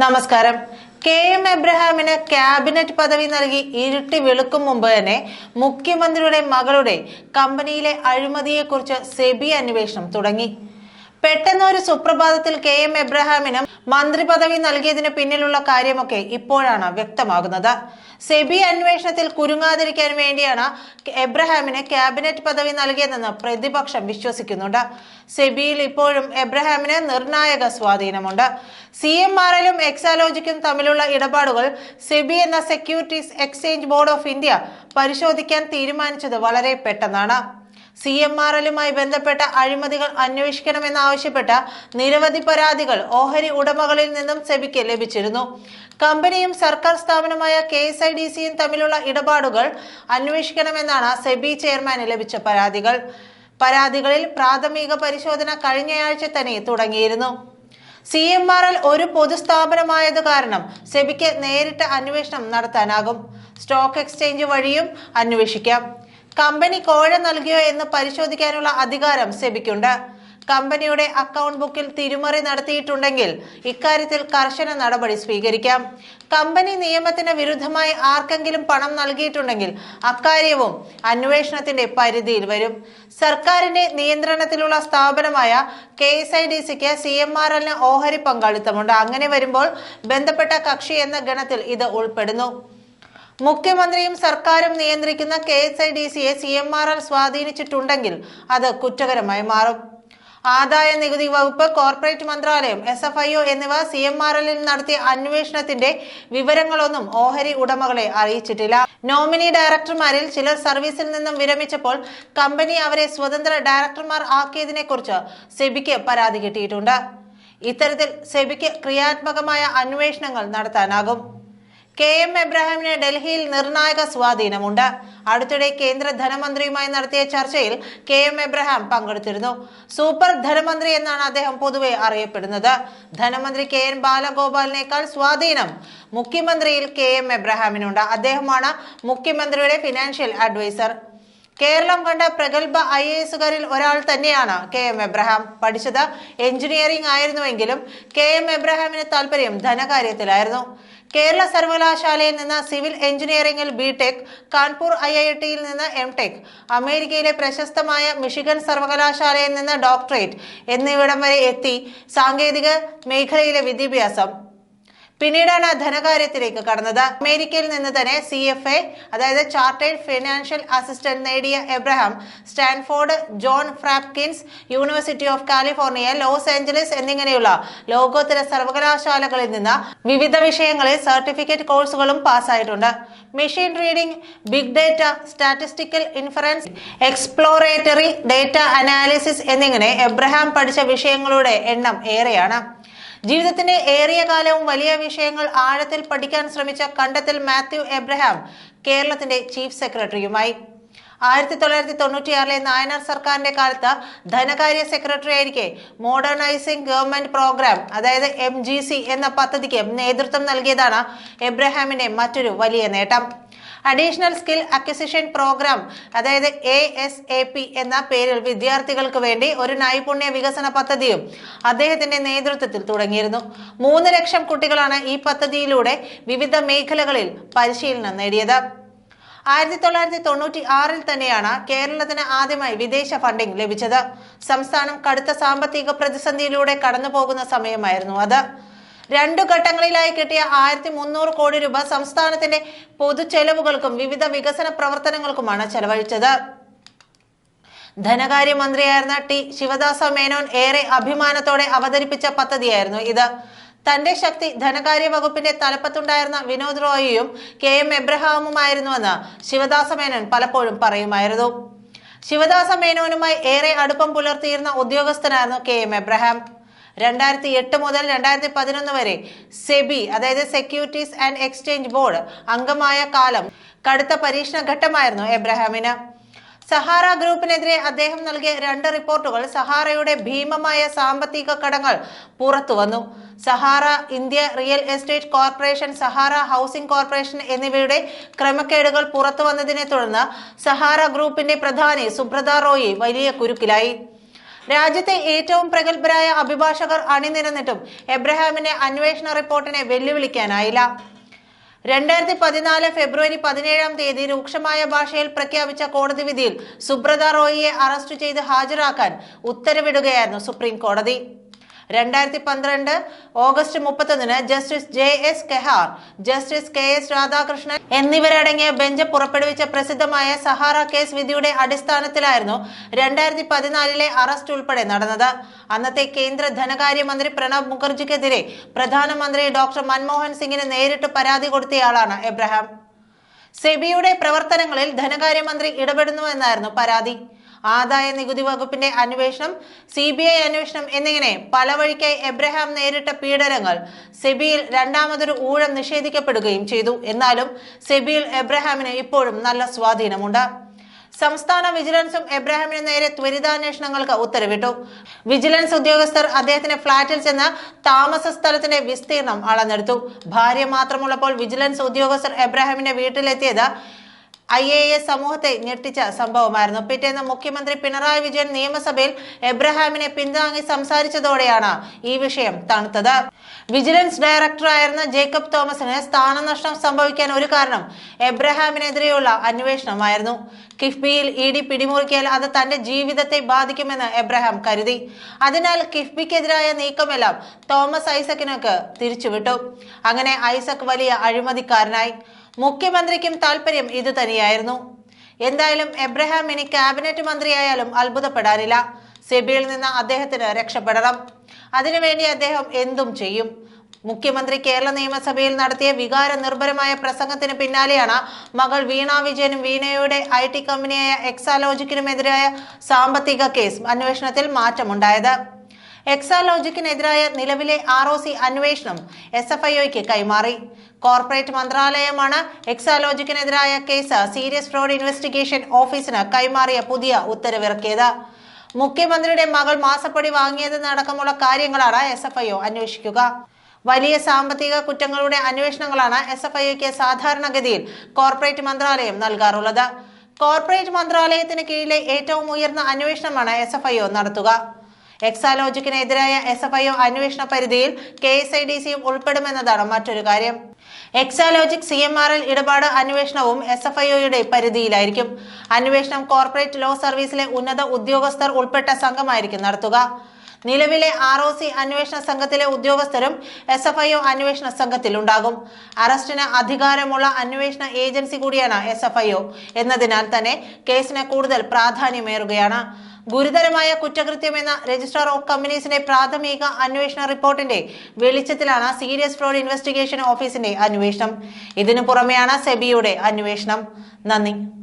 നമസ്കാരം. K M എബ്രഹാമിന് cabinet പദവി നൽകി ഇരുട്ടി വെളുക്കും മുമ്പ് തന്നെ മുഖ്യമന്ത്രിയുടെ മകളുടെ കമ്പനിയിലെ അഴിമതിയെക്കുറിച്ച് സെബി അന്വേഷണം തുടങ്ങി. പെട്ടെന്ന് ഒരു സുപ്രഭാതത്തിൽ കെ എം എബ്രഹാമിന് മന്ത്രി പദവി നൽകിയതിന് പിന്നിലുള്ള കാര്യമൊക്കെ ഇപ്പോഴാണ് വ്യക്തമാകുന്നത്. സെബി അന്വേഷണത്തിൽ കുരുങ്ങാതിരിക്കാൻ വേണ്ടിയാണ് എബ്രഹാമിന് ക്യാബിനറ്റ് പദവി നൽകിയതെന്ന് പ്രതിപക്ഷം വിശ്വസിക്കുന്നുണ്ട്. സെബിയിൽ ഇപ്പോഴും എബ്രഹാമിന് നിർണായക സ്വാധീനമുണ്ട്. സി എം ആർ എല്ലും എക്സാലോജിക്കും തമ്മിലുള്ള ഇടപാടുകൾ സെബി എന്ന securities exchange board of India പരിശോധിക്കാൻ തീരുമാനിച്ചത് വളരെ പെട്ടെന്നാണ്. സി എം ആർ എല്ലുമായി ബന്ധപ്പെട്ട അഴിമതികൾ അന്വേഷിക്കണമെന്നാവശ്യപ്പെട്ട നിരവധി പരാതികൾ ഓഹരി ഉടമകളിൽ നിന്നും സെബിക്ക് ലഭിച്ചിരുന്നു. കമ്പനിയും സർക്കാർ സ്ഥാപനമായ കെ എസ് ഐ ഡി സിയും തമ്മിലുള്ള ഇടപാടുകൾ അന്വേഷിക്കണമെന്നാണ് സെബി ചെയർമാന് ലഭിച്ച പരാതികൾ. പരാതികളിൽ പ്രാഥമിക പരിശോധന കഴിഞ്ഞയാഴ്ച തന്നെ തുടങ്ങിയിരുന്നു. സി എം ആർ എൽ ഒരു പൊതുസ്ഥാപനമായത് കാരണം സെബിക്ക് നേരിട്ട് അന്വേഷണം നടത്താനാകും. സ്റ്റോക്ക് എക്സ്ചേഞ്ച് വഴിയും അന്വേഷിക്കാം. കമ്പനി കോഴ നൽകിയോ എന്ന് പരിശോധിക്കാനുള്ള അധികാരം സെബിക്കുണ്ട്. കമ്പനിയുടെ അക്കൗണ്ട് ബുക്കിൽ തിരിമറി നടത്തിയിട്ടുണ്ടെങ്കിൽ ഇക്കാര്യത്തിൽ കർശന നടപടി സ്വീകരിക്കാം. കമ്പനി നിയമത്തിന് വിരുദ്ധമായി ആർക്കെങ്കിലും പണം നൽകിയിട്ടുണ്ടെങ്കിൽ അക്കാര്യവും അന്വേഷണത്തിന്റെ പരിധിയിൽ വരും. സർക്കാരിന്റെ നിയന്ത്രണത്തിലുള്ള സ്ഥാപനമായ കെ എസ് ഐ ഡി സിക്ക് സി എം ആർ എല്ലിന് ഓഹരി പങ്കാളിത്തമുണ്ട്. അങ്ങനെ വരുമ്പോൾ ബന്ധപ്പെട്ട കക്ഷി എന്ന ഗണത്തിൽ ഇത് ഉൾപ്പെടുന്നു. മുഖ്യമന്ത്രിയും സർക്കാരും നിയന്ത്രിക്കുന്ന കെ എസ് ഐ ഡി സിയെ സി എം ആർ ആർ സ്വാധീനിച്ചിട്ടുണ്ടെങ്കിൽ അത് കുറ്റകരമായി മാറും. ആദായ നികുതി വകുപ്പ് കോർപ്പറേറ്റ് മന്ത്രാലയം എസ് എഫ് ഐ ഒ എന്നിവ സി എം ആർ എല്ലിൽ നടത്തിയ അന്വേഷണത്തിന്റെ വിവരങ്ങളൊന്നും ഓഹരി ഉടമകളെ അറിയിച്ചിട്ടില്ല. നോമിനി ഡയറക്ടർമാരിൽ ചിലർ സർവീസിൽ നിന്നും വിരമിച്ചപ്പോൾ കമ്പനി അവരെ സ്വതന്ത്ര ഡയറക്ടർമാർ ആക്കിയതിനെ കുറിച്ച് സെബിക്ക് പരാതി കിട്ടിയിട്ടുണ്ട്. ഇത്തരത്തിൽ സെബിക്ക് ക്രിയാത്മകമായ അന്വേഷണങ്ങൾ നടത്താനാകും. കെ എം എബ്രഹാമിന് ഡൽഹിയിൽ നിർണായക സ്വാധീനമുണ്ട്. അടുത്തിടെ കേന്ദ്ര ധനമന്ത്രിയുമായി നടത്തിയ ചർച്ചയിൽ കെ എം എബ്രഹാം പങ്കെടുത്തിരുന്നു. സൂപ്പർ ധനമന്ത്രി എന്നാണ് അദ്ദേഹം പൊതുവെ അറിയപ്പെടുന്നത്. ധനമന്ത്രി കെ എൻ ബാലഗോപാലിനേക്കാൾ സ്വാധീനം മുഖ്യമന്ത്രിയിൽ കെ എം എബ്രഹാമിനുണ്ട്. അദ്ദേഹമാണ് മുഖ്യമന്ത്രിയുടെ ഫിനാൻഷ്യൽ അഡ്വൈസർ. കേരളം കണ്ട പ്രഗത്ഭ ഐ എ എസുകാരിൽ ഒരാൾ തന്നെയാണ് കെ എം എബ്രഹാം. പഠിച്ചത് എഞ്ചിനീയറിംഗ് ആയിരുന്നുവെങ്കിലും കെ എം എബ്രഹാമിന് താല്പര്യം ധനകാര്യത്തിലായിരുന്നു. കേരള സർവകലാശാലയിൽ നിന്ന് സിവിൽ എഞ്ചിനീയറിംഗിൽ B Tech Kanpur I I ടിയിൽ നിന്ന് എം ടെക് അമേരിക്കയിലെ പ്രശസ്തമായ മിഷിഗൺ സർവകലാശാലയിൽ നിന്ന് ഡോക്ടറേറ്റ് എന്നിവിടം വരെ എത്തി സാങ്കേതിക മേഖലയിലെ വിദ്യാഭ്യാസം. പിന്നീടാണ് ധനകാര്യത്തിലേക്ക് കടന്നത്. അമേരിക്കയിൽ നിന്ന് തന്നെ സി എഫ് എ അതായത് ചാർട്ടേഡ് ഫിനാൻഷ്യൽ അസിസ്റ്റന്റ് നേടിയ Abraham Stanford John Hopkins university of California Los Angeles എന്നിങ്ങനെയുള്ള ലോകോത്തര സർവകലാശാലകളിൽ നിന്ന് വിവിധ വിഷയങ്ങളിൽ സർട്ടിഫിക്കറ്റ് കോഴ്സുകളും പാസ്സായിട്ടുണ്ട്. Machine reading big data statistical inference exploratory data analysis എന്നിങ്ങനെ എബ്രഹാം പഠിച്ച വിഷയങ്ങളുടെ എണ്ണം ഏറെയാണ്. ജീവിതത്തിന്റെ ഏറിയ കാലവും വലിയ വിഷയങ്ങൾ ആഴത്തിൽ പഠിക്കാൻ ശ്രമിച്ച കണ്ടെത്തൽ മാത്യു എബ്രഹാം കേരളത്തിന്റെ ചീഫ് സെക്രട്ടറിയുമായി. ആയിരത്തി തൊള്ളായിരത്തി തൊണ്ണൂറ്റിയാറിലെ നായനാർ സർക്കാരിന്റെ കാലത്ത് ധനകാര്യ സെക്രട്ടറി ആയിരിക്കെ മോഡേണൈസിംഗ് ഗവൺമെന്റ് പ്രോഗ്രാം അതായത് എം എന്ന പദ്ധതിക്ക് നേതൃത്വം നൽകിയതാണ് എബ്രഹാമിന്റെ മറ്റൊരു വലിയ നേട്ടം. അഡീഷണൽ സ്കിൽ അക്വിസിഷൻ പ്രോഗ്രാം അതായത് എ എസ് എ പി എന്ന പേരിൽ വിദ്യാർത്ഥികൾക്ക് വേണ്ടി ഒരു നൈപുണ്യ വികസന പദ്ധതിയും അദ്ദേഹത്തിന്റെ നേതൃത്വത്തിൽ തുടങ്ങിയിരുന്നു. മൂന്ന് ലക്ഷം കുട്ടികളാണ് ഈ പദ്ധതിയിലൂടെ വിവിധ മേഖലകളിൽ പരിശീലനം നേടിയത്. ആയിരത്തി തൊള്ളായിരത്തി തൊണ്ണൂറ്റി ആറിൽ തന്നെയാണ് കേരളത്തിന് ആദ്യമായി വിദേശ ഫണ്ടിംഗ് ലഭിച്ചത്. സംസ്ഥാനം കടുത്ത സാമ്പത്തിക പ്രതിസന്ധിയിലൂടെ കടന്നുപോകുന്ന സമയമായിരുന്നു അത്. രണ്ടു ഘട്ടങ്ങളിലായി കിട്ടിയ ആയിരത്തി മുന്നൂറ് കോടി രൂപ സംസ്ഥാനത്തിന്റെ പൊതുചെലവുകൾക്കും വിവിധ വികസന പ്രവർത്തനങ്ങൾക്കുമാണ് ചെലവഴിച്ചത്. ധനകാര്യമന്ത്രിയായിരുന്ന ടി ശിവദാസ മേനോൻ ഏറെ അഭിമാനത്തോടെ അവതരിപ്പിച്ച പദ്ധതിയായിരുന്നു ഇത്. തന്റെ ശക്തി ധനകാര്യ വകുപ്പിന്റെ തലപ്പത്തുണ്ടായിരുന്ന വിനോദ് റോയിയും കെ എം എബ്രഹാമുമായിരുന്നുവെന്ന് ശിവദാസ മേനോൻ പലപ്പോഴും പറയുമായിരുന്നു. ശിവദാസ മേനോനുമായി ഏറെ അടുപ്പം പുലർത്തിയിരുന്ന ഉദ്യോഗസ്ഥനായിരുന്നു കെ എം എബ്രഹാം. രണ്ടായിരത്തി എട്ട് മുതൽ രണ്ടായിരത്തി പതിനൊന്ന് വരെ സെബി അതായത് സെക്യൂരിറ്റീസ് ആൻഡ് എക്സ്ചേഞ്ച് ബോർഡ് അംഗമായ കാലം കടുത്ത പരീക്ഷണ ഘട്ടമായിരുന്നു എബ്രഹാമിന്. സഹാറ ഗ്രൂപ്പിനെതിരെ അദ്ദേഹം നൽകിയ രണ്ട് റിപ്പോർട്ടുകൾ സഹാറയുടെ ഭീമമായ സാമ്പത്തിക കടങ്ങൾ പുറത്തു വന്നു. Sahara India real estate corporation Sahara housing corporation എന്നിവയുടെ ക്രമക്കേടുകൾ പുറത്തു വന്നതിനെ തുടർന്ന് സഹാറ ഗ്രൂപ്പിന്റെ പ്രധാനി സുബ്രത റോയി വലിയ കുരുക്കിലായി. രാജ്യത്തെ ഏറ്റവും പ്രഗത്ഭരായ അഭിഭാഷകർ അണിനിരന്നിട്ടും എബ്രഹാമിന്റെ അന്വേഷണ റിപ്പോർട്ടിനെ വെല്ലുവിളിക്കാനായില്ല. രണ്ടായിരത്തി പതിനാല് ഫെബ്രുവരി പതിനേഴാം തീയതി രൂക്ഷമായ ഭാഷയിൽ പ്രഖ്യാപിച്ച കോടതി വിധിയിൽ സുബ്രത റോയിയെ അറസ്റ്റ് ചെയ്ത് ഹാജരാക്കാൻ ഉത്തരവിടുകയായിരുന്നു സുപ്രീം കോടതി. രണ്ടായിരത്തി പന്ത്രണ്ട് ഓഗസ്റ്റ് മുപ്പത്തൊന്നിന് justice J S Khehar justice K S Radhakrishnan എന്നിവരടങ്ങിയ ബെഞ്ച് പുറപ്പെടുവിച്ച പ്രസിദ്ധമായ സഹാറ കേസ് വിധിയുടെ അടിസ്ഥാനത്തിലായിരുന്നു രണ്ടായിരത്തി പതിനാലിലെ അറസ്റ്റ് ഉൾപ്പെടെ നടന്നത്. അന്നത്തെ കേന്ദ്ര ധനകാര്യമന്ത്രി പ്രണബ് മുഖർജിക്കെതിരെ പ്രധാനമന്ത്രി ഡോക്ടർ മൻമോഹൻ സിംഗിന് നേരിട്ട് പരാതി കൊടുത്തയാളാണ് എബ്രഹാം. സെബിയുടെ പ്രവർത്തനങ്ങളിൽ ധനകാര്യമന്ത്രി ഇടപെടുന്നുവെന്നായിരുന്നു പരാതി. ആദായ നികുതി വകുപ്പിന്റെ അന്വേഷണം സി ബി ഐ അന്വേഷണം എന്നിങ്ങനെ പല വഴിക്കായി എബ്രഹാം നേരിട്ട പീഡനങ്ങൾ സെബിയിൽ രണ്ടാമതൊരു ഊഴം നിഷേധിക്കപ്പെടുകയും ചെയ്തു. എന്നാലും സെബിയിൽ എബ്രഹാമിന് ഇപ്പോഴും നല്ല സ്വാധീനമുണ്ട്. സംസ്ഥാന വിജിലൻസും എബ്രാഹിമിന് നേരെ ത്വരിതാന്വേഷണങ്ങൾക്ക് ഉത്തരവിട്ടു. വിജിലൻസ് ഉദ്യോഗസ്ഥർ അദ്ദേഹത്തിന്റെ ഫ്ളാറ്റിൽ ചെന്ന് താമസ സ്ഥലത്തിന്റെ വിസ്തീർണം അളന്നെടുത്തു. ഭാര്യ മാത്രമുള്ളപ്പോൾ വിജിലൻസ് ഉദ്യോഗസ്ഥർ എബ്രാഹിമിന്റെ വീട്ടിലെത്തിയത് ഐ എ എസ് സമൂഹത്തെ ഞെട്ടിച്ച സംഭവമായിരുന്നു. പിറ്റേന്ന് മുഖ്യമന്ത്രി പിണറായി വിജയൻ നിയമസഭയിൽ എബ്രഹാമിനെ പിന്താങ്ങി സംസാരിച്ചതോടെയാണ് ഈ വിഷയം തണുത്തത്. വിജിലൻസ് ഡയറക്ടറായിരുന്ന ജേക്കബ് തോമസിന് സ്ഥാനനഷ്ടം സംഭവിക്കാൻ ഒരു കാരണം എബ്രഹാമിനെതിരെയുള്ള അന്വേഷണമായിരുന്നു. കിഫ്ബിയിൽ ഇ ഡി പിടിമുറുക്കിയാൽ അത് തന്റെ ജീവിതത്തെ ബാധിക്കുമെന്ന് എബ്രഹാം കരുതി. അതിനാൽ കിഫ്ബിക്കെതിരായ നീക്കമെല്ലാം തോമസ് ഐസക്കിനൊക്കെ തിരിച്ചുവിട്ടു. അങ്ങനെ ഐസക് വലിയ അഴിമതിക്കാരനായി. മുഖ്യമന്ത്രിക്കും താല്പര്യം ഇത് തന്നെയായിരുന്നു. എന്തായാലും എബ്രഹാം ഇനി ക്യാബിനറ്റ് മന്ത്രിയായാലും അത്ഭുതപ്പെടാനില്ല. സെബിയിൽ നിന്ന് അദ്ദേഹത്തിന് രക്ഷപ്പെടണം. അതിനുവേണ്ടി അദ്ദേഹം എന്തും ചെയ്യും. മുഖ്യമന്ത്രി കേരള നിയമസഭയിൽ നടത്തിയ വികാര നിർഭരമായ പ്രസംഗത്തിന് പിന്നാലെയാണ് മകൾ വീണ വിജയനും വീണയുടെ ഐ ടി കമ്പനിയായ എക്സാലോജിക്കിനുമെതിരായ സാമ്പത്തിക കേസ് അന്വേഷണത്തിൽ മാറ്റമുണ്ടായത്. എക്സാലോജിക്കിനെതിരായ നിലവിലെ ആർ ഒ സി അന്വേഷണം എസ് എഫ് ഐ ഒക്ക് കൈമാറി. കോർപ്പറേറ്റ് മന്ത്രാലയമാണ് എക്സാലോജിക്കിനെതിരായ കേസ് സീരിയസ് ഫ്രോഡ് ഇൻവെസ്റ്റിഗേഷൻ ഓഫീസിന് കൈമാറിയ പുതിയ ഉത്തരവിറക്കിയത്. മുഖ്യമന്ത്രിയുടെ മകൾ മാസപ്പടി വാങ്ങിയതെന്നടക്കമുള്ള കാര്യങ്ങളാണ് എസ് എഫ് ഐ ഒ അന്വേഷിക്കുക. വലിയ സാമ്പത്തിക കുറ്റങ്ങളുടെ അന്വേഷണങ്ങളാണ് എസ് എഫ് ഐക്ക് സാധാരണഗതിയിൽ കോർപ്പറേറ്റ് മന്ത്രാലയം നൽകാറുള്ളത്. കോർപ്പറേറ്റ് മന്ത്രാലയത്തിന് കീഴിലെ ഏറ്റവും ഉയർന്ന അന്വേഷണമാണ് എസ് എഫ് ഐ നടത്തുക. എക്സാലോജിക്കിനെതിരായ എസ് എഫ് ഐ അന്വേഷണ പരിധിയിൽ കെ എസ് ഐ ഡി സിയും ഉൾപ്പെടുമെന്നതാണ് മറ്റൊരു കാര്യം. Exalogic C M R L ഇടപാട് അന്വേഷണവും എസ് എഫ് ഐയുടെ പരിധിയിലായിരിക്കും. അന്വേഷണം കോർപ്പറേറ്റ് ലോ സർവീസിലെ ഉന്നത ഉദ്യോഗസ്ഥർ ഉൾപ്പെട്ട സംഘമായിരിക്കും നടത്തുക. നിലവിലെ ആർ ഒ സി അന്വേഷണ സംഘത്തിലെ ഉദ്യോഗസ്ഥരും എസ് എഫ് ഐ ഒ അന്വേഷണ സംഘത്തിലുണ്ടാകും അറസ്റ്റിന് അധികാരമുള്ള അന്വേഷണ ഏജൻസി കൂടിയാണ് എസ് എഫ് ഐ ഒ. എന്നതിനാൽ തന്നെ കേസിന് കൂടുതൽ പ്രാധാന്യമേറുകയാണ്. ഗുരുതരമായ കുറ്റകൃത്യമെന്ന രജിസ്ട്രാർ ഓഫ് കമ്പനീസിന്റെ പ്രാഥമിക അന്വേഷണ റിപ്പോർട്ടിന്റെ വെളിച്ചത്തിലാണ് സീരിയസ് ഫ്രോഡ് ഇൻവെസ്റ്റിഗേഷൻ ഓഫീസിന്റെ അന്വേഷണം. ഇതിനു പുറമെയാണ് സെബിയുടെ അന്വേഷണം. നന്ദി.